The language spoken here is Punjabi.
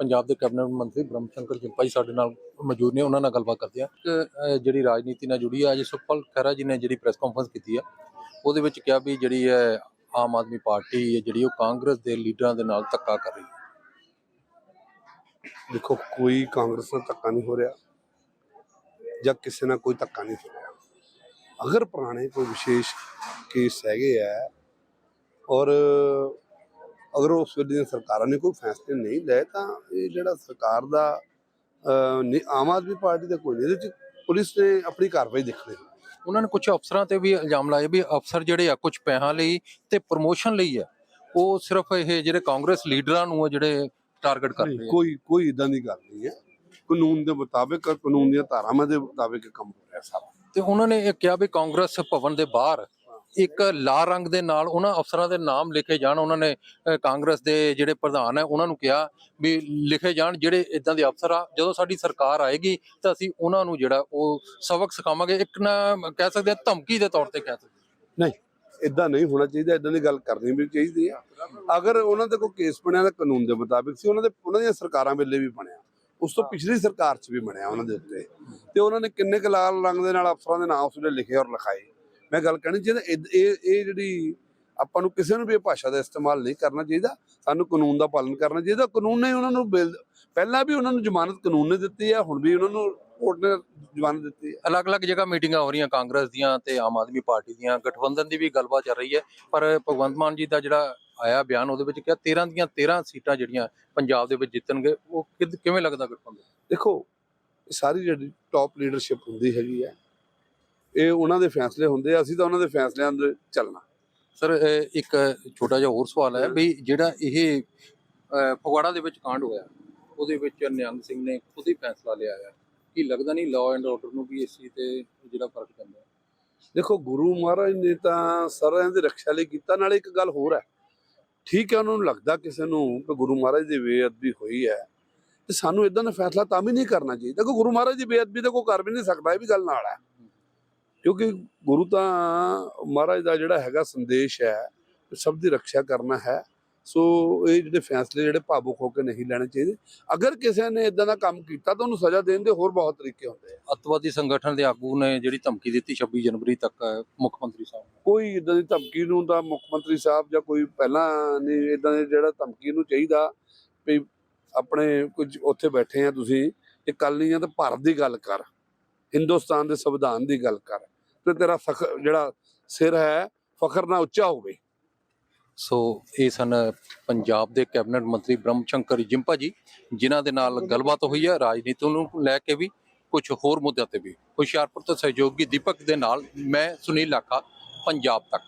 ਪੰਜਾਬ ਦੇ ਕੈਬਨਿਟ ਮੰਤਰੀ ਬ੍ਰਹਮ ਸ਼ੰਕਰ ਜਿੰਪਾ ਜੀ ਸਾਡੇ ਨਾਲ ਮੌਜੂਦ ਨੇ, ਉਹਨਾਂ ਨਾਲ ਗੱਲਬਾਤ ਕਰਦੇ ਆ ਜਿਹੜੀ ਰਾਜਨੀਤੀ ਨਾਲ ਜੁੜੀ ਆ ਅੱਜ ਸੁਖਪਾਲ ਖਹਿਰਾ ਜੀ ਨੇ ਜਿਹੜੀ ਪ੍ਰੈਸ ਕਾਨਫਰੰਸ ਕੀਤੀ ਆ, ਉਹਦੇ ਵਿੱਚ ਕਿਹਾ ਵੀ ਜਿਹੜੀ ਹੈ ਆਮ ਆਦਮੀ ਪਾਰਟੀ ਹੈ ਜਿਹੜੀ ਉਹ ਕਾਂਗਰਸ ਦੇ ਲੀਡਰਾਂ ਦੇ ਨਾਲ ਧੱਕਾ ਕਰ ਰਹੀ ਹੈ। ਦੇਖੋ, ਕੋਈ ਕਾਂਗਰਸ ਨਾਲ ਧੱਕਾ ਨਹੀਂ ਹੋ ਰਿਹਾ ਜਾਂ ਕਿਸੇ ਨਾਲ ਕੋਈ ਧੱਕਾ ਨਹੀਂ ਹੋ ਰਿਹਾ। ਅਗਰ ਪੁਰਾਣੇ ਕੋਈ ਵਿਸ਼ੇਸ਼ ਕੇਸ ਹੈਗੇ ਆ ਔਰ ਅਗਰ ਉਸ ਵੇਲੇ ਦੀਆਂ ਸਰਕਾਰਾਂ ਨੇ ਕੋਈ ਫੈਸਲੇ ਨਹੀਂ ਲਏ ਤਾਂ ਇਹ ਜਿਹੜਾ ਸਰਕਾਰ ਦਾ ਆਮ ਆਦਮੀ ਪਾਰਟੀ ਦਾ ਕੋਈ ਨਹੀਂ ਇਹਦੇ ਚ ਪੁਲਿਸ ਨੇ ਆਪਣੀ ਕਾਰਵਾਈ ਦੇਖਣੀ ਉਹਨਾਂ ਨੇ ਕੁਝ ਅਫਸਰਾਂ ਤੇ ਵੀ ਇਲਜ਼ਾਮ ਲਾਏ ਵੀ ਅਫਸਰ ਜਿਹੜੇ ਆ ਕੁਝ ਪੈਸਾ ਲਈ ਤੇ ਪ੍ਰਮੋਸ਼ਨ ਲਈ ਆ ਉਹ ਸਿਰਫ ਇਹ ਜਿਹੜੇ ਕਾਂਗਰਸ ਲੀਡਰਾਂ ਨੂੰ ਆ ਜਿਹੜੇ ਟਾਰਗੇਟ ਕਰ ਰਹੇ ਕੋਈ ਕੋਈ ਇਦਾਂ ਦੀ ਗੱਲ ਨਹੀਂ ਹੈ। ਕਾਨੂੰਨ ਦੇ ਮੁਤਾਬਿਕ ਕਾਨੂੰਨ ਦੀਆਂ ਧਾਰਾਵਾਂ ਦੇ ਮੁਤਾਬਿਕ ਕੰਮ ਹੋ ਰਿਹਾ ਸਾਰਾ। ਤੇ ਉਹਨਾਂ ਨੇ ਇਹ ਕਿਹਾ ਵੀ ਕਾਂਗਰਸ ਭਵਨ ਦੇ ਬਾਹਰ ਇੱਕ ਲਾਲ ਰੰਗ ਦੇ ਨਾਲ ਉਹਨਾਂ ਅਫਸਰਾਂ ਦੇ ਨਾਮ ਲਿਖੇ ਜਾਣ ਉਹਨਾਂ ਨੇ ਕਾਂਗਰਸ ਦੇ ਜਿਹੜੇ ਪ੍ਰਧਾਨ ਹੈ ਉਹਨਾਂ ਨੂੰ ਕਿਹਾ ਵੀ ਲਿਖੇ ਜਾਣ ਜਿਹੜੇ ਇਦਾਂ ਦੇ ਅਫਸਰ ਆ ਜਦੋਂ ਸਾਡੀ ਸਰਕਾਰ ਆਏਗੀ ਤਾਂ ਅਸੀਂ ਉਹਨਾਂ ਨੂੰ ਜਿਹੜਾ ਉਹ ਸਬਕ ਸਿਖਾਵਾਂਗੇ ਇੱਕ ਨਾ ਕਹਿ ਸਕਦੇ ਆ ਧਮਕੀ ਦੇ ਤੌਰ ਤੇ ਕਹਿ ਸਕਦੇ। ਨਹੀਂ ਇਦਾਂ ਨਹੀਂ ਹੋਣਾ ਚਾਹੀਦਾ ਇਦਾਂ ਦੀ ਗੱਲ ਕਰਨੀ ਵੀ ਚਾਹੀਦੀ ਆ। ਅਗਰ ਉਹਨਾਂ ਦੇ ਕੋਈ ਕੇਸ ਬਣਿਆ ਤਾਂ ਕਾਨੂੰਨ ਦੇ ਮੁਤਾਬਿਕ ਸੀ ਉਹਨਾਂ ਦੇ ਉਹਨਾਂ ਦੀਆਂ ਸਰਕਾਰਾਂ ਵੇਲੇ ਵੀ ਬਣਿਆ। ਉਸ ਤੋਂ ਪਿਛਲੀ ਸਰਕਾਰ 'ਚ ਵੀ ਬਣਿਆ ਉਹਨਾਂ ਦੇ ਉੱਤੇ। ਤੇ ਉਹਨਾਂ ਨੇ ਕਿੰਨੇ ਕੁ ਲਾਲ ਰੰਗ ਦੇ ਨਾਲ ਅਫਸਰਾਂ ਦੇ ਨਾਮ ਉਸਨੇ ਲਿਖੇ ਔਰ ਲਿਖਾਏ। ਮੈਂ ਗੱਲ ਕਹਿਣੀ ਚਾਹੀਦਾ ਇਹ ਇਹ ਜਿਹੜੀ ਆਪਾਂ ਨੂੰ ਕਿਸੇ ਨੂੰ ਵੀ ਇਹ ਭਾਸ਼ਾ ਦਾ ਇਸਤੇਮਾਲ ਨਹੀਂ ਕਰਨਾ ਚਾਹੀਦਾ ਸਾਨੂੰ ਕਾਨੂੰਨ ਦਾ ਪਾਲਣ ਕਰਨਾ ਚਾਹੀਦਾ ਕਾਨੂੰਨ ਨੇ ਉਹਨਾਂ ਨੂੰ ਬਿਲ- ਪਹਿਲਾਂ ਵੀ ਉਹਨਾਂ ਨੂੰ ਜ਼ਮਾਨਤ ਕਾਨੂੰਨ ਨੇ ਦਿੱਤੀ ਆ ਹੁਣ ਵੀ ਉਹਨਾਂ ਨੂੰ ਕੋਰਟ ਨੇ ਜ਼ਮਾਨਤ ਦਿੱਤੀ ਅਲੱਗ-ਅਲੱਗ ਜਗ੍ਹਾ ਮੀਟਿੰਗਾਂ ਹੋ ਰਹੀਆਂ ਕਾਂਗਰਸ ਦੀਆਂ ਤੇ ਆਮ ਆਦਮੀ ਪਾਰਟੀ ਦੀਆਂ ਗਠਬੰਧਨ ਦੀ ਵੀ ਗੱਲਬਾਤ ਚੱਲ ਰਹੀ ਹੈ ਪਰ ਭਗਵੰਤ ਮਾਨ ਜੀ ਦਾ ਜਿਹੜਾ ਆਇਆ ਬਿਆਨ ਉਹਦੇ ਵਿੱਚ ਕਿਹਾ 13 ਦੀਆਂ 13 ਸੀਟਾਂ ਜਿਹੜੀਆਂ ਪੰਜਾਬ ਦੇ ਵਿੱਚ ਜਿੱਤਣਗੇ ਉਹ ਕਿਵੇਂ ਲੱਗਦਾ ਗਠਬੰਧਨ? ਦੇਖੋ ਇਹ ਸਾਰੀ ਜਿਹੜੀ ਟਾਪ ਲੀਡਰਸ਼ਿਪ ਹੁੰਦੀ ਹੈਗੀ ਹੈ ਇਹ ਉਹਨਾਂ ਦੇ ਫੈਸਲੇ ਹੁੰਦੇ ਆ ਅਸੀਂ ਤਾਂ ਉਹਨਾਂ ਦੇ ਫੈਸਲਿਆਂ ਦੇ ਚੱਲਣਾ। ਸਰ ਇੱਕ ਛੋਟਾ ਜਿਹਾ ਹੋਰ ਸਵਾਲ ਹੈ ਵੀ ਜਿਹੜਾ ਇਹ ਫਗਵਾੜਾ ਦੇ ਵਿੱਚ ਕਾਂਡ ਹੋਇਆ ਉਹਦੇ ਵਿੱਚ ਨਿਹੰਗ ਸਿੰਘ ਨੇ ਖੁਦ ਹੀ ਫੈਸਲਾ ਲਿਆ ਹੈ ਕੀ ਲੱਗਦਾ ਨਹੀਂ ਲਾਅ ਐਂਡ ਆਰਡਰ ਨੂੰ ਵੀ ਇਸ ਚੀਜ਼ ਤੇ ਜਿਹੜਾ ਫ਼ਰਕ ਪੈਂਦਾ? ਦੇਖੋ ਗੁਰੂ ਮਹਾਰਾਜ ਨੇ ਤਾਂ ਸਾਰਿਆਂ ਦੀ ਰੱਖਿਆ ਲਈ ਕੀਤਾ ਨਾਲੇ ਇੱਕ ਗੱਲ ਹੋਰ ਹੈ। ਠੀਕ ਹੈ ਉਹਨਾਂ ਨੂੰ ਲੱਗਦਾ ਕਿਸੇ ਨੂੰ ਕਿ ਗੁਰੂ ਮਹਾਰਾਜ ਦੀ ਬੇਅਦਬੀ ਹੋਈ ਹੈ ਤੇ ਸਾਨੂੰ ਇਦਾਂ ਦਾ ਫੈਸਲਾ ਤਾਂ ਵੀ ਨਹੀਂ ਕਰਨਾ ਚਾਹੀਦਾ। ਕਿ ਗੁਰੂ ਮਹਾਰਾਜ ਦੀ ਬੇਅਦਬੀ ਤਾਂ ਕੋਈ ਕਰ ਵੀ ਨਹੀਂ ਸਕਦਾ ਇਹ ਵੀ ਗੱਲ ਨਾਲ ਹੈ। ਕਿਉਂਕਿ ਗੁਰੂ ਤਾਂ ਮਹਾਰਾਜ ਦਾ ਜਿਹੜਾ ਹੈਗਾ ਸੰਦੇਸ਼ ਹੈ ਸਭ ਦੀ ਰੱਖਿਆ ਕਰਨਾ ਹੈ। ਸੋ ਇਹ ਜਿਹੜੇ ਫੈਸਲੇ ਜਿਹੜੇ ਭਾਵੁਕ ਹੋ ਕੇ ਨਹੀਂ ਲੈਣੇ ਚਾਹੀਦੇ। ਅਗਰ ਕਿਸੇ ਨੇ ਇਦਾਂ ਦਾ ਕੰਮ ਕੀਤਾ ਤਾਂ ਉਹਨੂੰ ਸਜ਼ਾ ਦੇਣ ਦੇ ਹੋਰ ਬਹੁਤ ਤਰੀਕੇ ਹੁੰਦੇ ਆ। ਅੱਤਵਾਦੀ ਸੰਗਠਨ ਦੇ ਆਗੂ ਨੇ ਜਿਹੜੀ ਧਮਕੀ ਦਿੱਤੀ 26 ਜਨਵਰੀ ਤੱਕ ਮੁੱਖ ਮੰਤਰੀ ਸਾਹਿਬ ਨੂੰ। ਕੋਈ ਇਦਾਂ ਦੀ ਧਮਕੀ ਨੂੰ ਤਾਂ ਮੁੱਖ ਮੰਤਰੀ ਸਾਹਿਬ ਜਾਂ ਕੋਈ ਪਹਿਲਾਂ ਨਹੀਂ ਇਦਾਂ ਦੇ ਜਿਹੜਾ ਧਮਕੀ ਨੂੰ ਚਾਹੀਦਾ ਵੀ ਆਪਣੇ ਕੁਝ ਉੱਥੇ ਬੈਠੇ ਆ ਤੁਸੀਂ ਇਹ ਕੱਲ ਨਹੀਂ ਆ ਤਾਂ ਭਾਰਤ ਦੀ ਗੱਲ ਕਰ ਹਿੰਦੁਸਤਾਨ ਦੇ ਸੰਵਿਧਾਨ ਦੀ ਗੱਲ ਕਰ। ਤੇ ਤੇਰਾ ਜਿਹੜਾ ਸਿਰ ਹੈ, ਫਖਰ ਨਾਲ ਉੱਚਾ ਹੋਵੇ। ਸੋ, ਇਹ ਸਨ ਪੰਜਾਬ ਦੇ ਕੈਬਨਿਟ ਮੰਤਰੀ ਬ੍ਰਹਮ ਸ਼ੰਕਰ ਜਿੰਪਾ ਜੀ, ਜਿਨ੍ਹਾਂ ਦੇ ਨਾਲ ਗੱਲਬਾਤ ਹੋਈ ਹੈ। ਰਾਜਨੀਤੀ ਨੂੰ ਲੈ ਕੇ ਵੀ ਕੁਝ ਹੋਰ ਮੁੱਦਿਆਂ ਤੇ ਵੀ। ਹੁਸ਼ਿਆਰਪੁਰ ਤੋਂ ਸਹਿਯੋਗੀ ਦੀਪਕ ਦੇ ਨਾਲ ਮੈਂ ਸੁਨੀਲ ਲਾਖਾ, ਪੰਜਾਬ ਤੱਕ।